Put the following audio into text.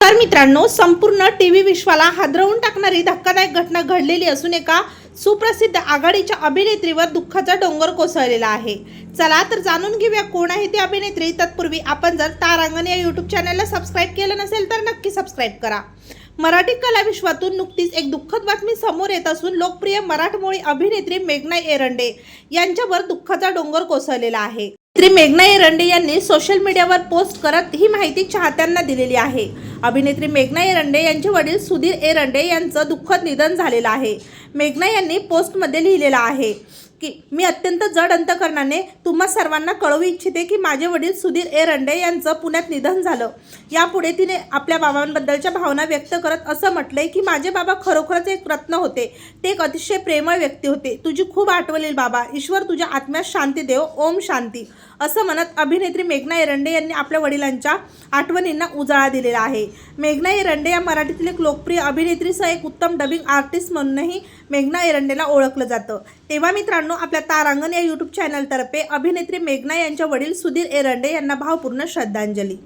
तर मित्रांनो संपूर्ण टीव्ही विश्वाला हादरवून टाकणारी धक्कादायक घटना घडलेली असून एका सुप्रसिद्ध आघाडीच्या अभिनेत्रीवर दुःखाचा डोंगर कोसळलेला आहे. चला तर जाणून घेऊया कोण आहे ती अभिनेत्री. तत्पूर्वी आपण जर तारांगण या यूट्यूब चॅनलला सबस्क्राईब केलं नसेल तर नक्की सबस्क्राईब करा. मराठी कलाविश्वातून नुकतीच एक दुःखद बातमी समोर येत असून लोकप्रिय मराठमोळी अभिनेत्री मेघना एरंडे यांच्यावर दुःखाचा डोंगर कोसळलेला आहे. श्री मेघना एरंडे यांनी सोशल मीडियावर पोस्ट करत ही माहिती चाहत्यांना दिलेली आहे. अभिनेत्री मेघना एरंडे यांचे वडील सुधीर एरंडे यांचं दुःखद निधन झालेलं आहे. मेघना यांनी पोस्टमध्ये लिहिलेलं आहे. की मी अत्यंत जड अंतकरणाने तुम्हा सर्वांना कळवू इच्छिते की माझे वडील सुधीर एरंडे यांचं पुण्यात निधन झालं. यापुढे तिने आपल्या बाबांबद्दलच्या भावना व्यक्त करत असं म्हटलंय की माझे बाबा खरोखरच एक रत्न होते. ते एक अतिशय प्रेमळ व्यक्ती होते. तुझी खूप आठवण बाबा. ईश्वर तुझ्या आत्म्यास शांती देव. ओम शांती. असं म्हणत अभिनेत्री मेघना एरंडे यांनी आपल्या वडिलांच्या आठवणींना उजाळा दिलेला आहे. मेघना एरंडे या मराठीतील एक लोकप्रिय अभिनेत्रीसह एक उत्तम डबिंग आर्टिस्ट म्हणूनही मेघना एरंडेला ओळखलं जातं. तेव्हा मित्रांनो आपल्या तारांगण या यूट्यूब चॅनलतर्फे अभिनेत्री मेघना यांच्या वडील सुधीर एरंडे यांना भावपूर्ण श्रद्धांजली.